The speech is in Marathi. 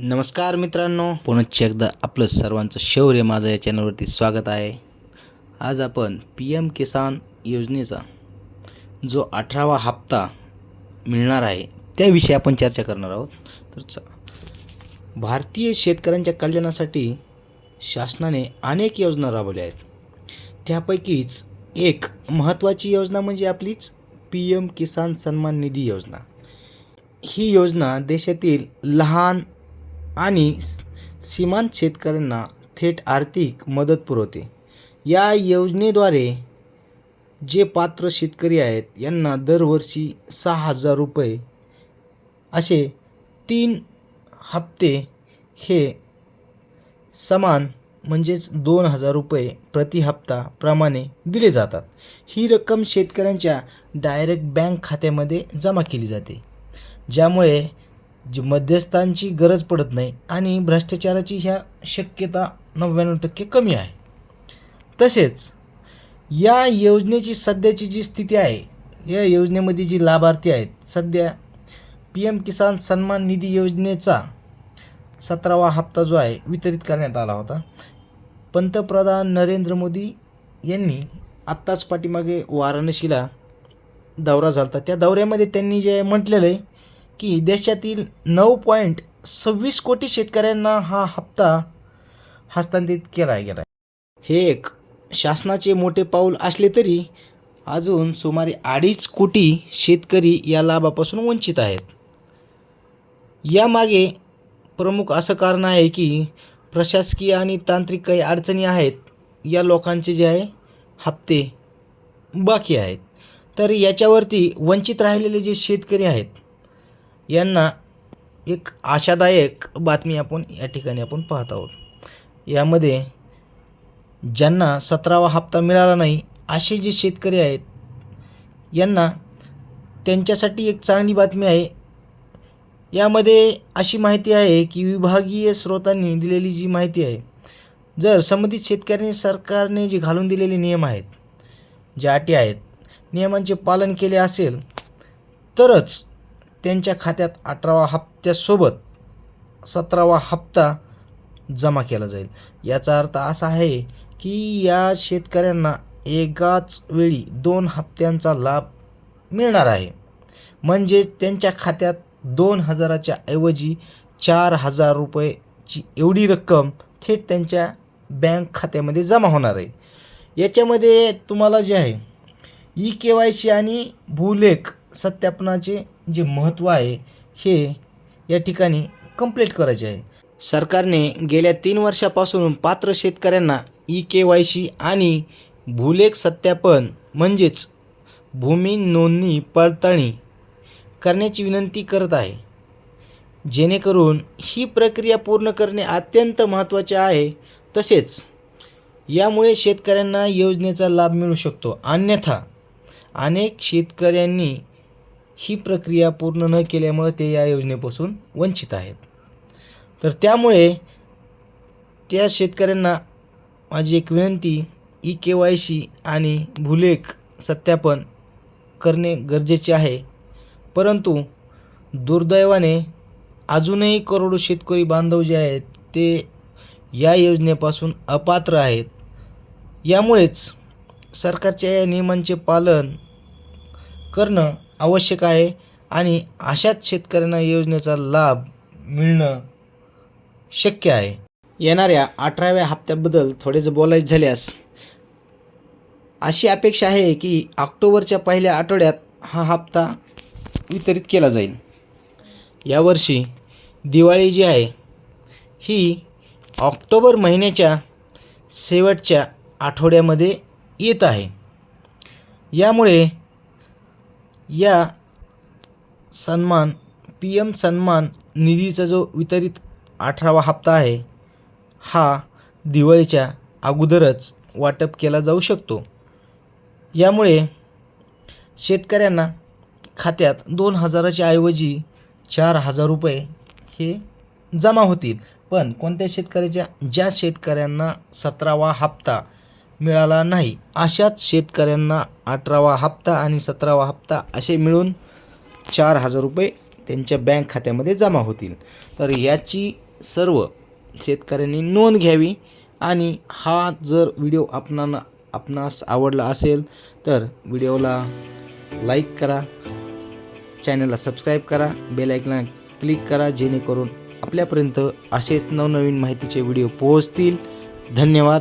नमस्कार मित्रांनो. पुनश्च एकदा आपलं सर्वांचं शौर्य माझं या चॅनलवरती स्वागत आहे. आज आपण पी एम किसान योजनेचा जो अठरावा हप्ता मिळणार आहे त्याविषयी आपण चर्चा करणार आहोत. तर भारतीय शेतकऱ्यांच्या कल्याणासाठी शासनाने अनेक योजना राबवल्या आहेत. त्यापैकीच एक महत्त्वाची योजना म्हणजे आपलीच पी एम किसान सन्मान निधी योजना. ही योजना देशातील लहान आणि सीमांत शेतकऱ्यांना थेट आर्थिक मदत पुरवते. या योजनेद्वारे जे पात्र शेतकरी आहेत यांना दरवर्षी सहा हजार रुपये असे तीन हप्ते हे समान म्हणजेच दोन हजार रुपये प्रति हप्ता प्रमाणे दिले जातात. ही रक्कम शेतकऱ्यांच्या डायरेक्ट बँक खात्यामध्ये जमा केली जाते. ज्यामुळे जी मध्यस्थांची गरज पडत नाही आणि भ्रष्टाचाराची ह्या शक्यता नव्याण्णव टक्के कमी आहे. तसेच या योजनेची सध्याची जी स्थिती आहे या योजनेमध्ये जी लाभार्थी आहेत सध्या पी एम किसान सन्मान निधी योजनेचा सतरावा हप्ता जो आहे वितरित करण्यात आला होता. पंतप्रधान नरेंद्र मोदी यांनी आत्ताच पाठीमागे वाराणसीला दौरा झाला होता. त्या दौऱ्यामध्ये त्यांनी जे म्हटलेलं आहे की देशातील नऊ पॉईंट सव्वीस कोटी शेतकऱ्यांना हा हप्ता हस्तांतरित केला गेला हे एक शासनाचे मोठे पाऊल असले तरी अजून सुमारे अडीच कोटी शेतकरी या लाभापासून वंचित आहेत. यामागे प्रमुख असं कारण आहे की प्रशासकीय आणि तांत्रिक काही अडचणी आहेत. या लोकांचे जे आहे हप्ते बाकी आहेत. तर याच्यावरती वंचित राहिलेले जे शेतकरी आहेत यांना एक आशादायक बातमी आपण या ठिकाणी आपण पाहत आहोत. यामध्ये ज्यांना सतरावा हप्ता मिळाला नाही असे जे शेतकरी आहेत यांना त्यांच्यासाठी एक चांगली बातमी आहे. यामध्ये अशी माहिती आहे की विभागीय स्रोतांनी दिलेली जी माहिती आहे जर संबंधित शेतकऱ्यांनी सरकारने जे घालून दिलेले नियम आहेत ज्या अटी आहेत नियमांचे पालन केले असेल तरच त्यांच्या खात्यात अठरावा हप्त्यासोबत सतरावा हप्ता जमा केला जाईल. याचा अर्थ असा आहे की या शेतकऱ्यांना एकाच वेळी दोन हप्त्यांचा लाभ मिळणार आहे. म्हणजे त्यांच्या खात्यात दोन हजाराच्या ऐवजी चार हजार रुपयेची एवढी रक्कम थेट त्यांच्या बँक खात्यामध्ये जमा होणार आहे. याच्यामध्ये तुम्हाला जे आहे ई के वाय सी आणि भूलेख सत्यापनाचे जे महत्त्व आहे हे या ठिकाणी कंप्लीट करायचे आहे. सरकारने गेल्या तीन वर्षापासून पात्र शेतकऱ्यांना ई के वाय सी आणि भूलेख सत्यापन म्हणजेच भूमी नोंदणी पडताळणी करण्याची विनंती करत आहे. जेणेकरून ही प्रक्रिया पूर्ण करणे अत्यंत महत्त्वाचे आहे. तसेच यामुळे शेतकऱ्यांना योजनेचा लाभ मिळू शकतो. अन्यथा अनेक शेतकऱ्यांनी ही प्रक्रिया पूर्ण न केल्यामुळे ते या योजनेपासून वंचित आहेत. तर त्यामुळे त्या शेतकऱ्यांना माझी एक विनंती ई के वाय सी आणि भूलेख सत्यापन करणे गरजेचे आहे. परंतु दुर्दैवाने अजूनही करोडो शेतकरी बांधव जे आहेत ते या योजनेपासून अपात्र आहेत. यामुळेच सरकारच्या या नियमांचे पालन करणं आवश्यक आहे आणि अशाच शेतकऱ्यांना योजनेचा लाभ मिळणं शक्य आहे. येणाऱ्या अठराव्या हप्त्याबद्दल थोडेसे बोलायचे झाल्यास अशी अपेक्षा आहे की ऑक्टोबरच्या पहिल्या आठवड्यात हा हप्ता वितरित केला जाईल. यावर्षी दिवाळी जी आहे ही ऑक्टोबर महिन्याच्या शेवटच्या आठवड्यामध्ये येत आहे. यामुळे या सन्मान पी एम सन्मान निधीचा जो वितरित अठरावा हप्ता आहे हा दिवाळीच्या अगोदरच वाटप केला जाऊ शकतो. यामुळे शेतकऱ्यांना खात्यात दोन हजाराच्या ऐवजी चार हजार रुपये हे जमा होतील. पण कोणत्या शेतकऱ्याच्या ज्या शेतकऱ्यांना सतरावा हप्ता मिळाला नाही. अशाच शेतकऱ्यांना अठरावा हप्ता आणि सतरावा हप्ता असे मिळून चार हजार रुपये त्यांच्या बँक खात्यामध्ये जमा होतील. तर याची सर्व शेतकऱ्यांनी नोंद घ्यावी आणि हा जर व्हिडिओ आपणाला आपणास आवडला असेल तर व्हिडिओला लाईक करा चॅनलला सबस्क्राईब करा बेलायकला क्लिक करा जेणेकरून आपल्यापर्यंत असेच नवनवीन माहितीचे व्हिडिओ पोहोचतील. धन्यवाद.